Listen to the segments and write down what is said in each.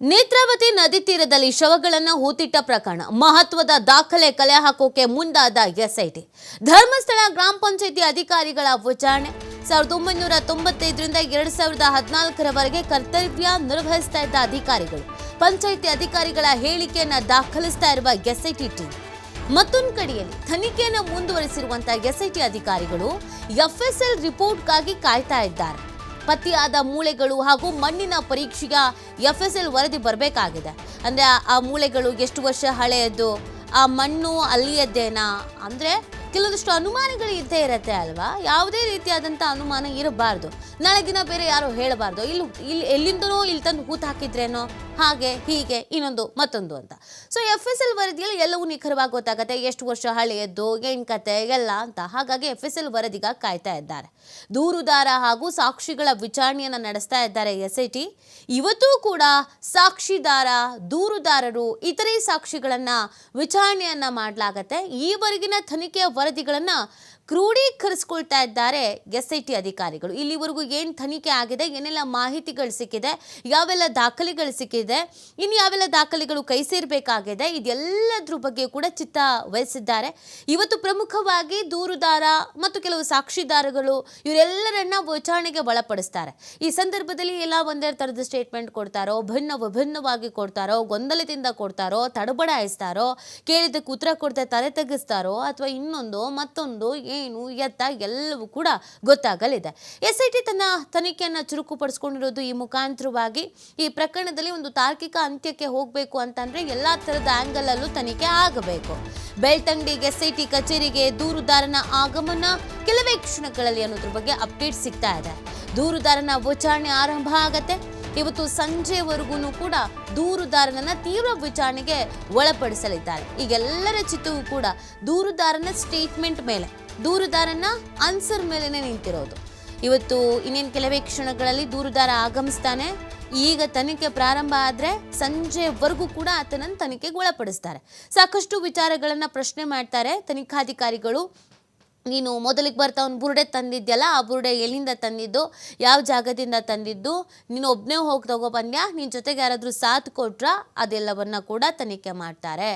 ನೇತ್ರಾವತಿ ನದಿ ತೀರದಲ್ಲಿ ಶವಗಳನ್ನು ಹೂತಿಟ್ಟ ಪ್ರಕರಣ. ಮಹತ್ವದ ದಾಖಲೆ ಕಲೆ ಹಾಕೋಕೆ ಮುಂದಾದ ಎಸ್ಐಟಿ. ಧರ್ಮಸ್ಥಳ ಗ್ರಾಮ ಪಂಚಾಯಿತಿ ಅಧಿಕಾರಿಗಳ ವಿಚಾರಣೆ. ಸಾವಿರದ ಒಂಬೈನೂರ ತೊಂಬತ್ತೈದರಿಂದ ಎರಡು ಸಾವಿರದ ಹದಿನಾಲ್ಕರವರೆಗೆ ಕರ್ತವ್ಯ ನಿರ್ವಹಿಸ್ತಾ ಇದ್ದ ಅಧಿಕಾರಿಗಳು. ಪಂಚಾಯಿತಿ ಅಧಿಕಾರಿಗಳ ಹೇಳಿಕೆಯನ್ನು ದಾಖಲಿಸ್ತಾ ಇರುವ ಎಸ್ಐಟಿ ಟೀಮ್. ಮತ್ತೊಂದು ಕಡೆಯಲ್ಲಿ ತನಿಖೆಯನ್ನು ಮುಂದುವರಿಸಿರುವಂತಹ ಎಸ್ಐಟಿ ಅಧಿಕಾರಿಗಳು ಎಫ್ಎಸ್ಎಲ್ ರಿಪೋರ್ಟ್ಗಾಗಿ ಕಾಯ್ತಾ ಇದ್ದಾರೆ. ಪತ್ತೆಯಾದ ಮೂಳೆಗಳು ಹಾಗೂ ಮಣ್ಣಿನ ಪರೀಕ್ಷೆಯ ಎಲ್ ವರದಿ ಬರಬೇಕಾಗಿದೆ. ಅಂದರೆ ಆ ಮೂಳೆಗಳು ಎಷ್ಟು ವರ್ಷ ಹಳೆಯದು, ಆ ಮಣ್ಣು ಅಲ್ಲಿಯದ್ದೇನಾ? ಅಂದರೆ ಕೆಲವೊಂದಿಷ್ಟು ಅನುಮಾನಗಳು ಇದ್ದೇ ಇರುತ್ತೆ ಅಲ್ವಾ? ಯಾವುದೇ ರೀತಿಯಾದಂಥ ಅನುಮಾನ ಇರಬಾರ್ದು. ನಾಳೆ ದಿನ ಬೇರೆ ಯಾರು ಹೇಳಬಾರ್ದು. ಇಲ್ಲಿ ಇಲ್ಲಿ ಎಲ್ಲಿಂದನೋ ಇಲ್ಲಿ ತಂದು ಹೂತು ಹಾಕಿದ್ರೇನೋ? ಹಾಗೆ, ಹೀಗೆ, ಇನ್ನೊಂದು, ಮತ್ತೊಂದು ಅಂತ. ಸೊ ಎಫ್ ಎಸ್ ಎಲ್ ವರದಿಯಲ್ಲಿ ಎಲ್ಲವೂ ನಿಖರವಾಗಿ ಗೊತ್ತಾಗತ್ತೆ. ಎಷ್ಟು ವರ್ಷ ಹಳೆಯದ್ದು, ಏನು ಕತೆ, ಎಲ್ಲ ಅಂತ. ಹಾಗಾಗಿ ಎಫ್ ಎಸ್ ಎಲ್ ವರದಿಗ ಕಾಯ್ತಾ ಇದ್ದಾರೆ. ದೂರುದಾರ ಹಾಗೂ ಸಾಕ್ಷಿಗಳ ವಿಚಾರಣೆಯನ್ನು ನಡೆಸ್ತಾ ಇದ್ದಾರೆ ಎಸ್ ಐ ಟಿ. ಇವತ್ತೂ ಕೂಡ ಸಾಕ್ಷಿದಾರ, ದೂರುದಾರರು, ಇತರೆ ಸಾಕ್ಷಿಗಳನ್ನ ವಿಚಾರಣೆಯನ್ನ ಮಾಡಲಾಗತ್ತೆ. ಈವರೆಗಿನ ತನಿಖೆಯ ವರದಿಗಳನ್ನ ಕ್ರೋಢೀಕರಿಸ್ಕೊಳ್ತಾ ಇದ್ದಾರೆ ಎಸ್ ಐ ಟಿ ಅಧಿಕಾರಿಗಳು. ಇಲ್ಲಿವರೆಗೂ ಏನು ತನಿಖೆ ಆಗಿದೆ, ಏನೆಲ್ಲ ಮಾಹಿತಿಗಳು ಸಿಕ್ಕಿದೆ, ಯಾವೆಲ್ಲ ದಾಖಲೆಗಳು ಸಿಕ್ಕಿದೆ ಇನ್ನು ಯಾವೆಲ್ಲ ದಾಖಲೆಗಳು ಕೈ ಸೇರಬೇಕಾಗಿದೆ, ಇದೆಲ್ಲದ್ರ ಬಗ್ಗೆ ಕೂಡ ಚಿತ್ತ ವಹಿಸಿದ್ದಾರೆ. ಇವತ್ತು ಪ್ರಮುಖವಾಗಿ ದೂರುದಾರ ಮತ್ತು ಕೆಲವು ಸಾಕ್ಷಿದಾರಗಳು ಇವರೆಲ್ಲರನ್ನ ವಿಚಾರಣೆಗೆ ಒಳಪಡಿಸ್ತಾರೆ. ಈ ಸಂದರ್ಭದಲ್ಲಿ ಎಲ್ಲ ಒಂದೇ ಥರದ ಸ್ಟೇಟ್ಮೆಂಟ್ ಕೊಡ್ತಾರೋ, ಭಿನ್ನ ವಿಭಿನ್ನವಾಗಿ ಕೊಡ್ತಾರೋ, ಗೊಂದಲದಿಂದ ಕೊಡ್ತಾರೋ, ತಡಬಡಾಯಿಸ್ತಾರೋ ಕೇಳಿದಕ್ಕೆ ಉತ್ತರ ಕೊಡ್ತಾ ತಲೆ ತೆಗಿಸ್ತಾರೋ ಅಥವಾ ಇನ್ನೊಂದು ಮತ್ತೊಂದು ಏನು ಎತ್ತ ಎಲ್ಲವೂ ಕೂಡ ಗೊತ್ತಾಗಲಿದೆ. ಎಸ್ ಐ ಟಿ ತನ್ನ ತನಿಖೆಯನ್ನು ಚುರುಕುಪಡಿಸ್ಕೊಂಡಿರೋದು ಈ ಮುಖಾಂತರವಾಗಿ ಈ ಪ್ರಕರಣದಲ್ಲಿ ಒಂದು ತಾರ್ಕಿಕ ಅಂತ್ಯಕ್ಕೆ ಹೋಗಬೇಕು ಅಂತಂದರೆ ಎಲ್ಲ ಥರದ ಆ್ಯಂಗಲಲ್ಲೂ ತನಿಖೆ ಆಗಬೇಕು. ಬೆಳ್ತಂಗಡಿ ಎಸ್ ಐ ಟಿ ಕಚೇರಿಗೆ ದೂರುದಾರನ ಆಗಮನ ಕೆಲವೇ ಕ್ಷಣಗಳಲ್ಲಿ ಅನ್ನೋದ್ರ ಬಗ್ಗೆ ಅಪ್ಡೇಟ್ ಸಿಗ್ತಾ ಇದೆ. ದೂರುದಾರನ ವಿಚಾರಣೆ ಆರಂಭ ಆಗತ್ತೆ. ಇವತ್ತು ಸಂಜೆವರೆಗೂ ಕೂಡ ದೂರುದಾರನನ್ನ ತೀವ್ರ ವಿಚಾರಣೆಗೆ ಒಳಪಡಿಸಲಿದ್ದಾರೆ. ಈಗೆಲ್ಲರ ಚಿತ್ತವೂ ಕೂಡ ದೂರುದಾರನ ಸ್ಟೇಟ್ಮೆಂಟ್ ಮೇಲೆ, ದೂರುದಾರನ ಆನ್ಸರ್ ಮೇಲೆನೆ ನಿಂತಿರೋದು. ಇವತ್ತು ಇನ್ನೇನು ಕೆಲವೇ ಕ್ಷಣಗಳಲ್ಲಿ ದೂರುದಾರ ಆಗಮಿಸ್ತಾನೆ, ಈಗ ತನಿಖೆ ಪ್ರಾರಂಭ ಆದರೆ ಸಂಜೆವರೆಗೂ ಕೂಡ ಆತನನ್ನು ತನಿಖೆಗೆ ಒಳಪಡಿಸ್ತಾರೆ. ಸಾಕಷ್ಟು ವಿಚಾರಗಳನ್ನು ಪ್ರಶ್ನೆ ಮಾಡ್ತಾರೆ ತನಿಖಾಧಿಕಾರಿಗಳು. ನೀನು ಮೊದಲಿಗೆ ಬರ್ತಾ ಒಂದು ಬುರುಡೆ ತಂದಿದ್ಯಲ್ಲ, ಆ ಬುರುಡೆ ಎಲ್ಲಿಂದ ತಂದಿದ್ದು? ಯಾವ ಜಾಗದಿಂದ ತಂದಿದ್ದು? ನೀನು ಒಬ್ಬನೇ ಹೋಗಿ ತಗೊಬಂದ್ಯಾ ನಿನ್ನ ಜೊತೆಗೆ ಯಾರಾದರೂ ಸಾಥ್ ಕೊಟ್ರ? ಅದೆಲ್ಲವನ್ನು ಕೂಡ ತನಿಖೆ ಮಾಡ್ತಾರೆ.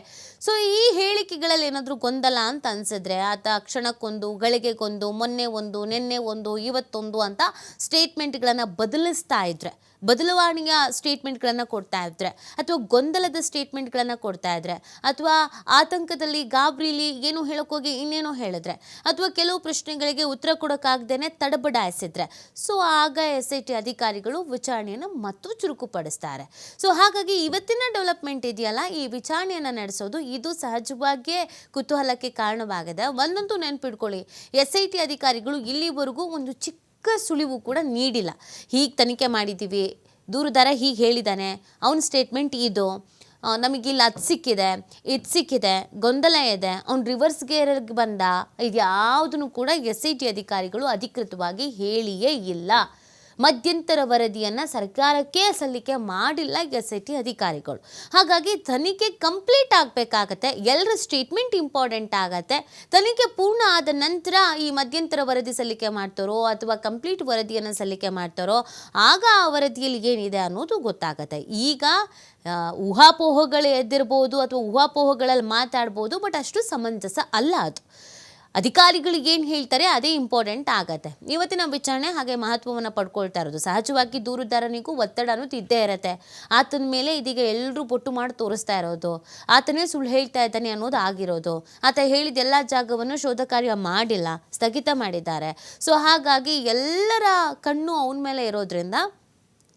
ಸೊ ಈ ಹೇಳಿಕೆಗಳಲ್ಲಿ ಏನಾದರೂ ಗೊಂದಲ ಅಂತ ಅನ್ಸಿದ್ರೆ ಆತ ಕ್ಷಣಕ್ಕೊಂದು, ಗಳಿಗೆಗೊಂದು ಮೊನ್ನೆ ಒಂದು ನಿನ್ನೆ ಒಂದು ಇವತ್ತೊಂದು ಅಂತ ಸ್ಟೇಟ್ಮೆಂಟ್ಗಳನ್ನು ಬದಲಿಸ್ತಾ ಇದ್ರೆ ಬದಲಾವಣೆಯ ಸ್ಟೇಟ್ಮೆಂಟ್ಗಳನ್ನು ಕೊಡ್ತಾ ಇದ್ರೆ, ಅಥವಾ ಗೊಂದಲದ ಸ್ಟೇಟ್ಮೆಂಟ್ಗಳನ್ನು ಕೊಡ್ತಾ ಇದ್ರೆ, ಅಥವಾ ಆತಂಕದಲ್ಲಿ ಗಾಬರಿಲಿ ಏನು ಹೇಳೋಕ್ಕೋಗಿ ಇನ್ನೇನೋ ಹೇಳಿದ್ರೆ, ಅಥವಾ ಕೆಲವು ಪ್ರಶ್ನೆಗಳಿಗೆ ಉತ್ತರ ಕೊಡೋಕ್ಕಾಗ್ದೇನೆ ತಡಬಡಾಯಿಸಿದ್ರೆ, ಸೊ ಆಗ ಎಸ್ ಐ ಟಿ ಅಧಿಕಾರಿಗಳು ವಿಚಾರಣೆಯನ್ನು ಮತ್ತು ಚುರುಕುಪಡಿಸ್ತಾರೆ. ಸೊ ಹಾಗಾಗಿ ಇವತ್ತಿನ ಡೆವಲಪ್ಮೆಂಟ್ ಇದೆಯಲ್ಲ, ಈ ವಿಚಾರಣೆಯನ್ನು ನಡೆಸೋದು ಇದು ಸಹಜವಾಗಿಯೇ ಕುತೂಹಲಕ್ಕೆ ಕಾರಣವಾಗಿದೆ. ಒಂದಂತೂ ನೆನಪಿಟ್ಕೊಳ್ಳಿ ಎಸ್ ಐ ಟಿ ಅಧಿಕಾರಿಗಳು ಇಲ್ಲಿವರೆಗೂ ಒಂದು ಚಿಕ್ಕ ಸುಳಿವು ಕೂಡ ನೀಡಿಲ್ಲ. ಹೀಗೆ ತನಿಖೆ ಮಾಡಿದ್ದೀವಿ ದೂರುದಾರ ಹೀಗೆ ಹೇಳಿದ್ದಾನೆ ಅವನ ಸ್ಟೇಟ್ಮೆಂಟ್ ಇದು. ನಮಗಿಲ್ಲಿ ನಮಗಿಲ್ಲ ಅದು ಸಿಕ್ಕಿದೆ, ಇದು ಸಿಕ್ಕಿದೆ, ಗೊಂದಲ ಇದೆ. ಅವ್ನು ರಿವರ್ಸ್ ಗೇರ್ಗೆ ಬಂದ. ಇದು ಯಾವುದನ್ನು ಕೂಡ ಎಸ್ ಐ ಟಿ ಅಧಿಕಾರಿಗಳು ಅಧಿಕೃತವಾಗಿ ಹೇಳಿಯೇ ಇಲ್ಲ. ಮಧ್ಯಂತರ ವರದಿಯನ್ನು ಸರ್ಕಾರಕ್ಕೆ ಸಲ್ಲಿಕೆ ಮಾಡಿಲ್ಲ ಎಸ್ ಐ ಟಿ ಅಧಿಕಾರಿಗಳು. ಹಾಗಾಗಿ ತನಿಖೆ ಕಂಪ್ಲೀಟ್ ಆಗಬೇಕಾಗತ್ತೆ ಎಲ್ಲರ ಸ್ಟೇಟ್ಮೆಂಟ್ ಇಂಪಾರ್ಟೆಂಟ್ ಆಗತ್ತೆ. ತನಿಖೆ ಪೂರ್ಣ ಆದ ನಂತರ ಈ ಮಧ್ಯಂತರ ವರದಿ ಸಲ್ಲಿಕೆ ಮಾಡ್ತಾರೋ ಅಥವಾ ಕಂಪ್ಲೀಟ್ ವರದಿಯನ್ನು ಸಲ್ಲಿಕೆ ಮಾಡ್ತಾರೋ, ಆಗ ಆ ವರದಿಯಲ್ಲಿ ಏನಿದೆ ಅನ್ನೋದು ಗೊತ್ತಾಗತ್ತೆ. ಈಗ ಊಹಾಪೋಹಗಳು ಎದ್ದಿರ್ಬೋದು ಅಥವಾ ಊಹಾಪೋಹಗಳಲ್ಲಿ ಮಾತಾಡ್ಬೋದು, ಬಟ್ ಅಷ್ಟು ಸಮಂಜಸ ಅಲ್ಲ ಅದು. ಅಧಿಕಾರಿಗಳು ಏನು ಹೇಳ್ತಾರೆ, ಅದೇ ಇಂಪಾರ್ಟೆಂಟ್ ಆಗತ್ತೆ. ಇವತ್ತಿನ ವಿಚಾರಣೆ ಹಾಗೆ ಮಹತ್ವವನ್ನು ಪಡ್ಕೊಳ್ತಾ ಇರೋದು. ಸಹಜವಾಗಿ ದೂರುದಾರನಿಗೂ ಒತ್ತಡ ಅನ್ನೋದು ಇದ್ದೇ ಇರತ್ತೆ. ಆತನ ಮೇಲೆ ಇದೀಗ ಎಲ್ಲರೂ ಬೊಟ್ಟು ಮಾಡಿ ತೋರಿಸ್ತಾ ಇರೋದು. ಆತನೇ ಸುಳ್ಳು ಹೇಳ್ತಾ ಇದ್ದಾನೆ ಅನ್ನೋದು ಆಗಿರೋದು. ಆತ ಹೇಳಿದ ಎಲ್ಲ ಜಾಗವನ್ನು ಶೋಧ ಕಾರ್ಯ ಮಾಡಿಲ್ಲ, ಸ್ಥಗಿತ ಮಾಡಿದ್ದಾರೆ. ಸೊ ಹಾಗಾಗಿ ಎಲ್ಲರ ಕಣ್ಣು ಅವನ ಮೇಲೆ ಇರೋದ್ರಿಂದ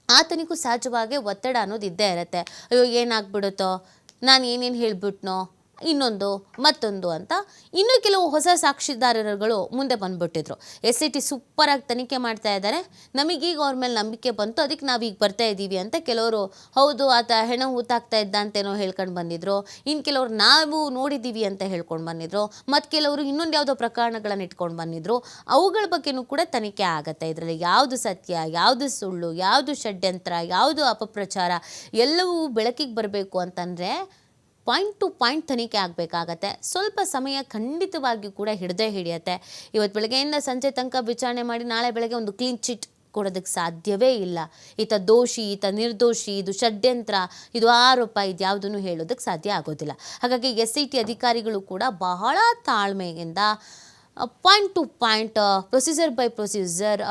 ಆತನಿಗೂ ಸಹಜವಾಗಿ ಒತ್ತಡ ಅನ್ನೋದು ಇದ್ದೇ ಇರುತ್ತೆ. ಅಯ್ಯೋ, ಏನಾಗ್ಬಿಡುತ್ತೋ? ನಾನು ಏನೇನು ಹೇಳ್ಬಿಟ್ನೋ? ಇನ್ನೊಂದು, ಮತ್ತೊಂದು ಅಂತ ಇನ್ನೂ ಕೆಲವು ಹೊಸ ಸಾಕ್ಷಿದಾರರುಗಳು ಮುಂದೆ ಬಂದ್ಬಿಟ್ಟಿದ್ರು. ಎಸ್ ಐ ಟಿ ಸೂಪರಾಗಿ ತನಿಖೆ ಮಾಡ್ತಾ ಇದ್ದಾರೆ. ನಮಗೀಗ ಅವ್ರ ಮೇಲೆ ನಂಬಿಕೆ ಬಂತು. ಅದಕ್ಕೆ ನಾವೀಗ ಬರ್ತಾ ಇದ್ದೀವಿ ಅಂತ ಕೆಲವರು, ಹೌದು, ಆತ ಹೆಣ ಹೂತಾಗ್ತಾ ಇದ್ದ ಅಂತೇನೋ ಹೇಳ್ಕೊಂಡು ಬಂದಿದ್ರು. ಇನ್ನು ಕೆಲವರು ನಾವು ನೋಡಿದ್ದೀವಿ ಅಂತ ಹೇಳ್ಕೊಂಡು ಬಂದಿದ್ರು. ಮತ್ತು ಕೆಲವರು ಇನ್ನೊಂದು ಯಾವುದೋ ಪ್ರಕರಣಗಳನ್ನು ಇಟ್ಕೊಂಡು ಬಂದಿದ್ರು. ಅವುಗಳ ಬಗ್ಗೆನೂ ಕೂಡ ತನಿಖೆ ಆಗುತ್ತೆ. ಇದರಲ್ಲಿ ಯಾವುದು ಸತ್ಯ, ಯಾವುದು ಸುಳ್ಳು, ಯಾವುದು ಷಡ್ಯಂತ್ರ, ಯಾವುದು ಅಪಪ್ರಚಾರ, ಎಲ್ಲವೂ ಬೆಳಕಿಗೆ ಬರಬೇಕು ಅಂತಂದರೆ ಪಾಯಿಂಟ್ ಟು ಪಾಯಿಂಟ್ ತನಿಖೆ ಆಗಬೇಕಾಗತ್ತೆ. ಸ್ವಲ್ಪ ಸಮಯ ಖಂಡಿತವಾಗಿಯೂ ಕೂಡ ಹಿಡದೇ ಹಿಡಿಯತ್ತೆ. ಇವತ್ತು ಬೆಳಗ್ಗೆಯಿಂದ ಸಂಜೆ ತನಕ ವಿಚಾರಣೆ ಮಾಡಿ ನಾಳೆ ಬೆಳಗ್ಗೆ ಒಂದು ಕ್ಲೀನ್ ಚಿಟ್ ಕೊಡೋದಕ್ಕೆ ಸಾಧ್ಯವೇ ಇಲ್ಲ. ಈತ ದೋಷಿ, ಈತ ನಿರ್ದೋಷಿ, ಇದು ಷಡ್ಯಂತ್ರ, ಇದು ಆರೋಪ, ಇದು ಯಾವುದನ್ನು ಹೇಳೋದಕ್ಕೆ ಸಾಧ್ಯ ಆಗೋದಿಲ್ಲ. ಹಾಗಾಗಿ ಎಸ್ ಐ ಟಿ ಅಧಿಕಾರಿಗಳು ಕೂಡ ಬಹಳ ತಾಳ್ಮೆಯಿಂದ point to point procedure by procedure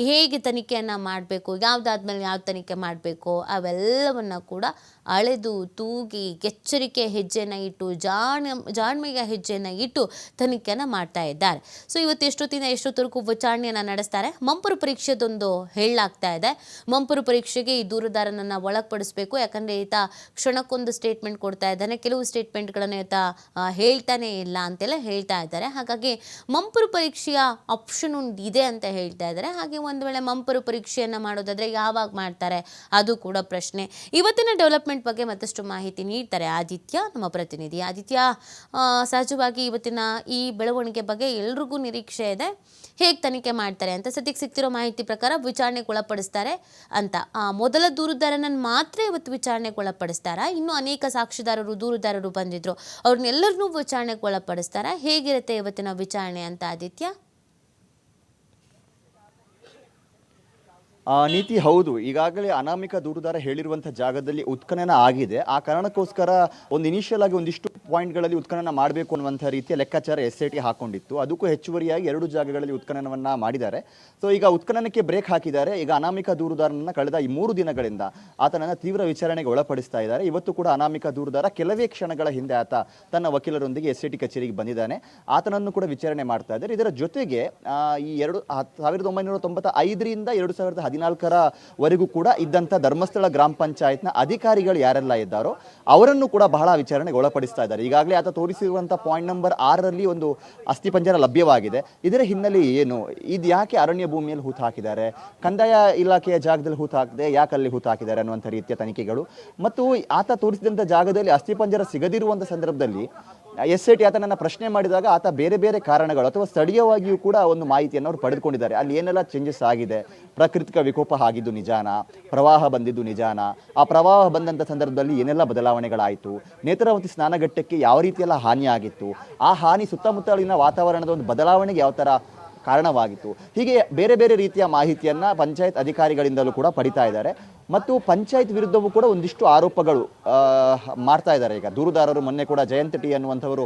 ಹೇಗೆ ತನಿಖೆಯನ್ನು ಮಾಡಬೇಕು, ಯಾವುದಾದ್ಮೇಲೆ ಯಾವ ತನಿಖೆ ಮಾಡಬೇಕು, ಅವೆಲ್ಲವನ್ನು ಕೂಡ ಅಳೆದು ತೂಗಿ ಎಚ್ಚರಿಕೆ ಹೆಜ್ಜೆನ ಇಟ್ಟು, ಜಾಣ, ಜಾಣ್ಮೆಯ ಹೆಜ್ಜೆನ ಇಟ್ಟು ತನಿಖೆಯನ್ನು ಮಾಡ್ತಾ ಇದ್ದಾರೆ. ಸೊ ಇವತ್ತು ಎಷ್ಟೊತ್ತಿನ ಎಷ್ಟೊತ್ತವರೆಗೂ ವಿಚಾರಣೆಯನ್ನು ನಡೆಸ್ತಾರೆ? ಮಂಪರು ಪರೀಕ್ಷೆದೊಂದು ಹೇಳಲಾಗ್ತಾ ಇದೆ. ಮಂಪರು ಪರೀಕ್ಷೆಗೆ ಈ ದೂರುದಾರನನ್ನು ಒಳಪಡಿಸಬೇಕು. ಯಾಕಂದರೆ ಈತ ಕ್ಷಣಕ್ಕೊಂದು ಸ್ಟೇಟ್ಮೆಂಟ್ ಕೊಡ್ತಾ ಇದ್ದಾನೆ. ಕೆಲವು ಸ್ಟೇಟ್ಮೆಂಟ್ಗಳನ್ನು ಈತ ಹೇಳ್ತಾನೆ ಇಲ್ಲ ಅಂತೆಲ್ಲ ಹೇಳ್ತಾ ಇದ್ದಾರೆ. ಹಾಗಾಗಿ ಮಂಪರು ಪರೀಕ್ಷೆಯ ಆಪ್ಷನ್ ಒಂದು ಇದೆ ಅಂತ ಹೇಳ್ತಾ ಇದ್ದಾರೆ. ಹಾಗೆ ಒಂದು ವೇಳೆ ಮಂಪರು ಪರೀಕ್ಷೆಯನ್ನು ಮಾಡೋದಾದರೆ ಯಾವಾಗ ಮಾಡ್ತಾರೆ? ಅದು ಕೂಡ ಪ್ರಶ್ನೆ. ಇವತ್ತಿನ ಡೆವಲಪ್ಮೆಂಟ್ ಬಗ್ಗೆ ಮತ್ತಷ್ಟು ಮಾಹಿತಿ ನೀಡ್ತಾರೆ ಆದಿತ್ಯ, ನಮ್ಮ ಪ್ರತಿನಿಧಿ. ಆದಿತ್ಯ ಸಹಜವಾಗಿ ಇವತ್ತಿನ ಈ ಬೆಳವಣಿಗೆ ಬಗ್ಗೆ ಎಲ್ರಿಗೂ ನಿರೀಕ್ಷೆ ಇದೆ. ಹೇಗೆ ತನಿಖೆ ಮಾಡ್ತಾರೆ ಅಂತ ಸದ್ಯಕ್ಕೆ ಸಿಗ್ತಿರೋ ಮಾಹಿತಿ ಪ್ರಕಾರ ವಿಚಾರಣೆಗೆ ಒಳಪಡಿಸ್ತಾರೆ ಅಂತ. ಮೊದಲ ದೂರುದಾರನನ್ನು ಮಾತ್ರ ಇವತ್ತು ವಿಚಾರಣೆಗೆ ಒಳಪಡಿಸ್ತಾರಾ? ಇನ್ನು ಅನೇಕ ಸಾಕ್ಷಿದಾರರು, ದೂರುದಾರರು ಬಂದಿದ್ರು. ಅವ್ರನ್ನೆಲ್ಲರನ್ನೂ ವಿಚಾರಣೆಗೆ ಒಳಪಡಿಸ್ತಾರಾ? ಹೇಗಿರುತ್ತೆ ಇವತ್ತಿನ ವಿಚಾರಣೆ ಅಂತ ಆದಿತ್ಯ? ನೀತಿ ಹೌದು. ಈಗಾಗಲೇ ಅನಾಮಿಕ ದೂರುದಾರ ಹೇಳಿರುವಂಥ ಜಾಗದಲ್ಲಿ ಉತ್ಖನನ ಆಗಿದೆ. ಆ ಕಾರಣಕ್ಕೋಸ್ಕರ ಒಂದು ಇನಿಷಿಯಲ್ ಆಗಿ ಒಂದಿಷ್ಟು ಪಾಯಿಂಟ್ಗಳಲ್ಲಿ ಉತ್ಖನನ ಮಾಡಬೇಕು ಅನ್ನುವಂಥ ರೀತಿಯ ಲೆಕ್ಕಾಚಾರ ಎಸ್ ಐ ಟಿ ಹಾಕೊಂಡಿತ್ತು. ಅದಕ್ಕೂ ಹೆಚ್ಚುವರಿಯಾಗಿ ಎರಡು ಜಾಗಗಳಲ್ಲಿ ಉತ್ಖನನವನ್ನ ಮಾಡಿದ್ದಾರೆ. ಸೊ ಈಗ ಉತ್ಖನನಕ್ಕೆ ಬ್ರೇಕ್ ಹಾಕಿದ್ದಾರೆ. ಈಗ ಅನಾಮಿಕ ದೂರುದಾರನನ್ನು ಕಳೆದ ಈ ಮೂರು ದಿನಗಳಿಂದ ಆತನನ್ನು ತೀವ್ರ ವಿಚಾರಣೆಗೆ ಒಳಪಡಿಸ್ತಾ ಇದ್ದಾರೆ. ಇವತ್ತು ಕೂಡ ಅನಾಮಿಕ ದೂರುದಾರ ಕೆಲವೇ ಕ್ಷಣಗಳ ಹಿಂದೆ ಆತ ತನ್ನ ವಕೀಲರೊಂದಿಗೆ ಎಸ್ ಐ ಟಿ ಕಚೇರಿಗೆ ಬಂದಿದ್ದಾನೆ. ಆತನನ್ನು ಕೂಡ ವಿಚಾರಣೆ ಮಾಡ್ತಾ ಇದ್ದಾರೆ. ಇದರ ಜೊತೆಗೆ ಈ ಎರಡು ಸಾವಿರದ ಒಂಬೈನೂರ ತೊಂಬತ್ತ ಐದರಿಂದ ಎರಡು ಸಾವಿರದ ಹದಿನಾಲ್ಕರ ವರೆಗೂ ಕೂಡ ಇದ್ದಂಥ ಧರ್ಮಸ್ಥಳ ಗ್ರಾಮ ಪಂಚಾಯತ್ನ ಅಧಿಕಾರಿಗಳು ಯಾರೆಲ್ಲ ಇದ್ದಾರೋ ಅವರನ್ನು ಕೂಡ ಬಹಳ ವಿಚಾರಣೆಗೆ ಒಳಪಡಿಸ್ತಾ ಇದ್ದಾರೆ. ಈಗಾಗಲೇ ಆತ ತೋರಿಸಿರುವಂಥ ಪಾಯಿಂಟ್ ನಂಬರ್ ಆರರಲ್ಲಿ ಒಂದು ಅಸ್ಥಿಪಂಜರ ಲಭ್ಯವಾಗಿದೆ. ಇದರ ಹಿನ್ನೆಲೆ ಏನು? ಇದು ಯಾಕೆ ಅರಣ್ಯ ಭೂಮಿಯಲ್ಲಿ ಹೂತು ಹಾಕಿದ್ದಾರೆ? ಕಂದಾಯ ಇಲಾಖೆಯ ಜಾಗದಲ್ಲಿ ಹೂತು ಹಾಕಿದೆ, ಯಾಕೆ ಅಲ್ಲಿ ಹೂತು ಹಾಕಿದ್ದಾರೆ ಅನ್ನುವಂಥ ರೀತಿಯ ತನಿಖೆಗಳು. ಮತ್ತು ಆತ ತೋರಿಸಿದಂಥ ಜಾಗದಲ್ಲಿ ಅಸ್ಥಿಪಂಜರ ಸಿಗದಿರುವಂಥ ಸಂದರ್ಭದಲ್ಲಿ ಎಸ್ ಐ ಟಿ ಆತನನ್ನು ಪ್ರಶ್ನೆ ಮಾಡಿದಾಗ ಆತ ಬೇರೆ ಬೇರೆ ಕಾರಣಗಳು ಅಥವಾ ಸ್ಥಳೀಯವಾಗಿಯೂ ಕೂಡ ಒಂದು ಮಾಹಿತಿಯನ್ನು ಅವರು ಪಡೆದುಕೊಂಡಿದ್ದಾರೆ. ಅಲ್ಲಿ ಏನೆಲ್ಲ ಚೇಂಜಸ್ ಆಗಿದೆ? ಪ್ರಾಕೃತಿಕ ವಿಕೋಪ ಆಗಿದ್ದು ನಿಜಾನ? ಪ್ರವಾಹ ಬಂದಿದ್ದು ನಿಜಾನ? ಆ ಪ್ರವಾಹ ಬಂದಂಥ ಸಂದರ್ಭದಲ್ಲಿ ಏನೆಲ್ಲ ಬದಲಾವಣೆಗಳಾಯಿತು? ನೇತ್ರಾವತಿ ಸ್ನಾನಘಟ್ಟಕ್ಕೆ ಯಾವ ರೀತಿಯೆಲ್ಲ ಹಾನಿ ಆಗಿತ್ತು ಆ ಹಾನಿ ಸುತ್ತಮುತ್ತಲಿನ ವಾತಾವರಣದ ಒಂದು ಬದಲಾವಣೆಗೆ ಯಾವ ಥರ ಕಾರಣವಾಗಿತ್ತು. ಹೀಗೆ ಬೇರೆ ಬೇರೆ ರೀತಿಯ ಮಾಹಿತಿಯನ್ನು ಪಂಚಾಯತ್ ಅಧಿಕಾರಿಗಳಿಂದಲೂ ಕೂಡ ಪಡಿತಾ ಇದ್ದಾರೆ. ಮತ್ತು ಪಂಚಾಯತ್ ವಿರುದ್ಧವೂ ಕೂಡ ಒಂದಿಷ್ಟು ಆರೋಪಗಳು ಮಾಡ್ತಾ ಇದ್ದಾರೆ. ಈಗ ದೂರುದಾರರು ಮೊನ್ನೆ ಕೂಡ ಜಯಂತ ಟಿ ಅನ್ನುವಂಥವರು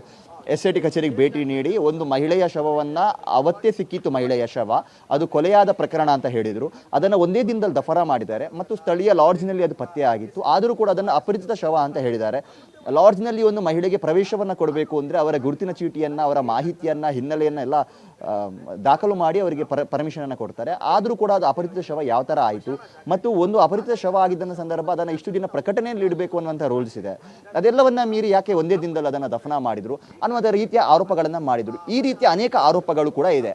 ಎಸ್ ಐ ಟಿ ಕಚೇರಿಗೆ ಭೇಟಿ ನೀಡಿ ಒಂದು ಮಹಿಳೆಯ ಶವವನ್ನು ಅವತ್ತೇ ಸಿಕ್ಕಿತ್ತು ಮಹಿಳೆಯ ಶವ. ಅದು ಕೊಲೆಯಾದ ಪ್ರಕರಣ ಅಂತ ಹೇಳಿದರು. ಅದನ್ನು ಒಂದೇ ದಿನದಲ್ಲಿ ದಫರಾ ಮಾಡಿದ್ದಾರೆ. ಮತ್ತು ಸ್ಥಳೀಯ ಲಾಡ್ಜ್ನಲ್ಲಿ ಅದು ಪತ್ತೆ ಆಗಿತ್ತು. ಆದರೂ ಕೂಡ ಅದನ್ನು ಅಪರಿಚಿತ ಶವ ಅಂತ ಹೇಳಿದ್ದಾರೆ. ಲಾಡ್ಜ್ನಲ್ಲಿ ಒಂದು ಮಹಿಳೆಗೆ ಪ್ರವೇಶವನ್ನು ಕೊಡಬೇಕು ಅಂದರೆ ಅವರ ಗುರುತಿನ ಚೀಟಿಯನ್ನು, ಅವರ ಮಾಹಿತಿಯನ್ನು, ಹಿನ್ನೆಲೆಯನ್ನು ಎಲ್ಲ ದಾಖಲು ಮಾಡಿ ಅವರಿಗೆ ಪರ, ಪರ್ಮಿಷನನ್ನು ಕೊಡ್ತಾರೆ. ಆದರೂ ಕೂಡ ಅದು ಅಪರಿಚಿತ ಶವ ಯಾವ ಥರ ಆಯಿತು? ಮತ್ತು ಒಂದು ಅಪರಿಚಿತ ಶವ ಆಗಿದ್ದ ಸಂದರ್ಭ ಅದನ್ನು ಇಷ್ಟು ದಿನ ಪ್ರಕಟಣೆಯಲ್ಲಿ ಇಡಬೇಕು ಅನ್ನುವಂಥ ರೂಲ್ಸ್ ಇದೆ. ಅದೆಲ್ಲವನ್ನು ಮೀರಿ ಯಾಕೆ ಒಂದೇ ದಿನದಲ್ಲಿ ಅದನ್ನು ದಫನ ಮಾಡಿದ್ರು? ಅನ್ನುವಂಥ ರೀತಿಯ ಆರೋಪಗಳನ್ನು ಮಾಡಿದರು. ಈ ರೀತಿಯ ಅನೇಕ ಆರೋಪಗಳು ಕೂಡ ಇದೆ.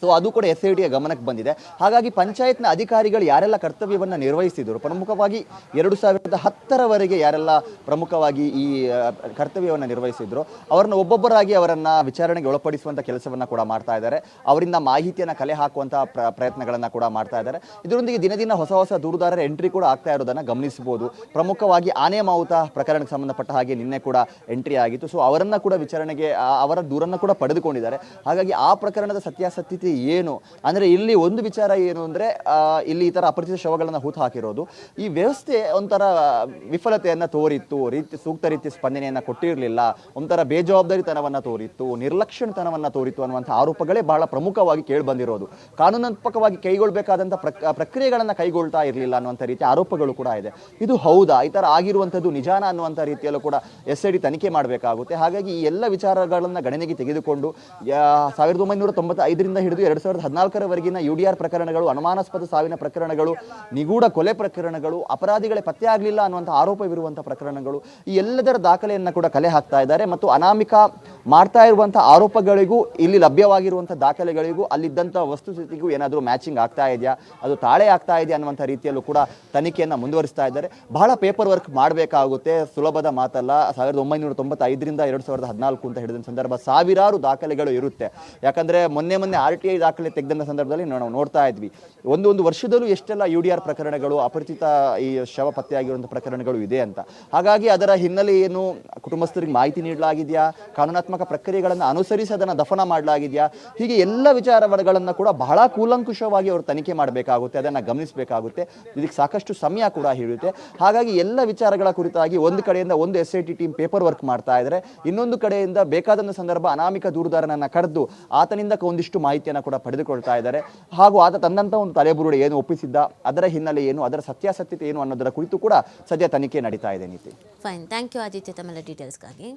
ಸೊ ಅದು ಕೂಡ ಎಸ್ ಐ ಟಿಯ ಗಮನಕ್ಕೆ ಬಂದಿದೆ. ಹಾಗಾಗಿ ಪಂಚಾಯತ್ನ ಅಧಿಕಾರಿಗಳು ಯಾರೆಲ್ಲ ಕರ್ತವ್ಯವನ್ನು ನಿರ್ವಹಿಸಿದರು? ಪ್ರಮುಖವಾಗಿ ಎರಡು ಸಾವಿರದ ಹತ್ತರವರೆಗೆ ಯಾರೆಲ್ಲ ಪ್ರಮುಖವಾಗಿ ಈ ಕರ್ತವ್ಯವನ್ನು ನಿರ್ವಹಿಸಿದ್ರು? ಅವರನ್ನು ಒಬ್ಬೊಬ್ಬರಾಗಿ ಅವರನ್ನು ವಿಚಾರಣೆಗೆ ಒಳಪಡಿಸುವಂಥ ಕೆಲಸವನ್ನು ಕೂಡ ಮಾಡ್ತಾ ಇದ್ದಾರೆ. ಅವರಿಂದ ಮಾಹಿತಿಯನ್ನು ಕಲೆ ಹಾಕುವಂಥ ಪ್ರ, ಪ್ರಯತ್ನಗಳನ್ನು ಕೂಡ ಮಾಡ್ತಾ ಇದ್ದಾರೆ. ಇದರೊಂದಿಗೆ ದಿನ ದಿನ ಹೊಸ ಹೊಸ ದೂರುದಾರರ ಎಂಟ್ರಿ ಕೂಡ ಆಗ್ತಾ ಇರೋದನ್ನು ಗಮನಿಸಬಹುದು. ಪ್ರಮುಖವಾಗಿ ಆನೆ ಮಾವುತ ಪ್ರಕರಣಕ್ಕೆ ಸಂಬಂಧಪಟ್ಟ ಹಾಗೆ ನಿನ್ನೆ ಕೂಡ ಎಂಟ್ರಿ ಆಗಿತ್ತು. ಸೊ ಅವರನ್ನು ಕೂಡ ವಿಚಾರಣೆಗೆ ಅವರ ದೂರನ್ನು ಕೂಡ ಪಡೆದುಕೊಂಡಿದ್ದಾರೆ. ಹಾಗಾಗಿ ಆ ಪ್ರಕರಣದ ಸತ್ಯಾಸತ್ಯತೆ ಏನು? ಅಂದರೆ ಇಲ್ಲಿ ಒಂದು ವಿಚಾರ ಏನು ಅಂದರೆ ಇಲ್ಲಿ ಈ ಥರ ಅಪರಿಚಿತ ಶವಗಳನ್ನು ಹೂತು ಹಾಕಿರೋದು. ಈ ವ್ಯವಸ್ಥೆ ಒಂಥರ ವಿಫಲತೆಯನ್ನು ತೋರಿತ್ತು, ರೀತಿ, ಸೂಕ್ತ ರೀತಿ ಸ್ಪಂದನೆಯನ್ನು ಕೊಟ್ಟಿರಲಿಲ್ಲ. ಒಂಥರ ಬೇಜವಾಬ್ದಾರಿತನವನ್ನು ತೋರಿತ್ತು ನಿರ್ಲಕ್ಷಣತನವನ್ನು ತೋರಿತ್ತು ಅನ್ನುವಂಥ ಆರೋಪಗಳೇ ಬಹಳ ಪ್ರಮುಖವಾಗಿ ಕೇಳಿ ಬಂದಿರೋದು. ಕಾನೂನಾತ್ಮಕವಾಗಿ ಕೈಗೊಳ್ಳಬೇಕಾದಂಥ ಪ್ರಕ್ರಿಯೆಗಳನ್ನ ಕೈಗೊಳ್ತಾ ಇರಲಿಲ್ಲ ಅನ್ನುವಂಥ ರೀತಿ ಆರೋಪಗಳು ಕೂಡ ಇದೆ. ಇದು ಹೌದಾ? ಈ ಥರ ಆಗಿರುವಂಥದ್ದು ನಿಜಾನ ಅನ್ನುವಂಥ ರೀತಿಯಲ್ಲೂ ಕೂಡ ಎಸ್ ಐ ಡಿ ತನಿಖೆ ಮಾಡಬೇಕಾಗುತ್ತೆ. ಹಾಗಾಗಿ ಈ ಎಲ್ಲ ವಿಚಾರಗಳನ್ನು ಗಣನೆಗೆ ತೆಗೆದುಕೊಂಡು ಸಾವಿರದ ಒಂಬೈನೂರ ತೊಂಬತ್ತೈದರಿಂದ ಹಿಡಿದು ಎರಡು ಸಾವಿರದ ಹದಿನಾಲ್ಕರವರೆಗಿನ ಯು ಡಿ ಆರ್ ಪ್ರಕರಣಗಳು, ಅನುಮಾನಾಸ್ಪದ ಸಾವಿನ ಪ್ರಕರಣಗಳು, ನಿಗೂಢ ಕೊಲೆ ಪ್ರಕರಣಗಳು, ಅಪರಾಧಿಗಳೇ ಪತ್ತೆ ಆಗಲಿಲ್ಲ ಅನ್ನುವಂಥ ಆರೋಪವಿರುವಂಥ ಪ್ರಕರಣಗಳು, ಈ ಎಲ್ಲದರ ದಾಖಲೆಯನ್ನು ಕೂಡ ಕಲೆ ಹಾಕ್ತಾ ಇದ್ದಾರೆ ಮತ್ತು ಅನಾಮಿಕ ಮಾಡ್ತಾ ಇರುವಂಥ ಆರೋಪಗಳಿಗೂ, ಇಲ್ಲಿ ಲಭ್ಯವಾಗಿರುವಂಥ ದಾಖಲೆಗಳಿಗೂ, ಅಲ್ಲಿದ್ದಂಥ ವಸ್ತುಸ್ಥಿತಿಗೂ ಏನಾದರೂ ಮ್ಯಾಚಿಂಗ್ ಆಗ್ತಾ ಇದೆಯಾ? ಅದು ತಾಳೆ ಆಗ್ತಾ ಇದೆಯಾ ಅನ್ನುವಂಥ ರೀತಿಯಲ್ಲೂ ಕೂಡ ತನಿಖೆಯನ್ನು ಮುಂದುವರಿಸ್ತಾ ಇದ್ದಾರೆ. ಬಹಳ ಪೇಪರ್ ವರ್ಕ್ ಮಾಡಬೇಕಾಗುತ್ತೆ, ಸುಲಭದ ಮಾತಲ್ಲ. ಸಾವಿರದ ಒಂಬೈನೂರ ತೊಂಬತ್ತೈದರಿಂದ ಎರಡು ಸಾವಿರದ ಹದಿನಾಲ್ಕು ಅಂತ ಹೇಳಿದ ಸಂದರ್ಭ ಸಾವಿರಾರು ದಾಖಲೆಗಳು ಇರುತ್ತೆ. ಯಾಕಂದರೆ ಮೊನ್ನೆ ಮೊನ್ನೆ ಆರ್ ಟಿ ಐ ದಾಖಲೆ ತೆಗೆದಂಥ ಸಂದರ್ಭದಲ್ಲಿ ನಾವು ನೋಡ್ತಾ ಇದ್ವಿ. ಒಂದು ಒಂದು ವರ್ಷದಲ್ಲೂ ಎಷ್ಟೆಲ್ಲ ಯು ಡಿ ಆರ್ ಪ್ರಕರಣಗಳು, ಅಪರಿಚಿತ ಈ ಶವ ಪತ್ತೆಯಾಗಿರುವಂಥ ಪ್ರಕರಣಗಳು ಇದೆ ಅಂತ. ಹಾಗಾಗಿ ಅದರ ಹಿನ್ನೆಲೆ ಏನು ಕುಟುಂಬಸ್ಥರಿಗೆ ಮಾಹಿತಿ ನೀಡಲಾಗಿದೆಯಾ? ಕಾನೂನಾತ್ಮಕ ಪ್ರಕ್ರಿಯೆಗಳನ್ನು ಅನುಸರಿಸಿ ಅದನ್ನು ದಫನ ಮಾಡಲಾಗಿದೆಯಾ? ಹೀಗೆ ಎಲ್ಲ ವಿಚಾರಗಳನ್ನು ಕೂಡ ಬಹಳ ಕೂಲಂಕುಷವಾಗಿ ಅವರು ತನಿಖೆ ಮಾಡಬೇಕಾಗುತ್ತೆ, ಅದನ್ನು ಗಮನಿಸಬೇಕಾಗುತ್ತೆ. ಇದಕ್ಕೆ ಸಾಕಷ್ಟು ಸಮಯ ಕೂಡ ಹಿಡಿಯುತ್ತೆ. ಹಾಗಾಗಿ ಎಲ್ಲ ವಿಚಾರಗಳ ಕುರಿತಾಗಿ ಒಂದು ಕಡೆಯಿಂದ ಒಂದು S I T team paper work ಮಾಡ್ತಾ ಇದ್ದಾರೆ. ಇನ್ನೊಂದು ಕಡೆಯಿಂದ ಬೇಕಾದಂಥ ಸಂದರ್ಭ ಅನಾಮಿಕ ದೂರದಾರನನ್ನು ಕರೆದು ಆತನಿಂದ ಒಂದಿಷ್ಟು ಮಾಹಿತಿಯನ್ನು ಕೂಡ ಪಡೆದುಕೊಳ್ತಾ ಇದ್ದಾರೆ. ಹಾಗೂ ಆತ ತಂದಂಥ ಒಂದು ತಲೆಬುರುಡೆ ಏನು ಒಪ್ಪಿಸಿದ್ದ, ಅದರ ಹಿನ್ನೆಲೆ ಏನು, ಅದರ ಸತ್ಯಾಸತ್ಯತೆ ಏನು ಅನ್ನೋದರ ಕುರಿತು ಕೂಡ ಸದ್ಯ ತನಿಖೆ ನಡೀತಾ ಇದೆ ನೀತಿ. ಫೈನ್ ಥ್ಯಾಂಕ್ ಯು ಆದಿತ್ಯ ತಮ್ಮೆಲ್ಲ ಡೀಟೇಲ್ಸ್ಗಾಗಿ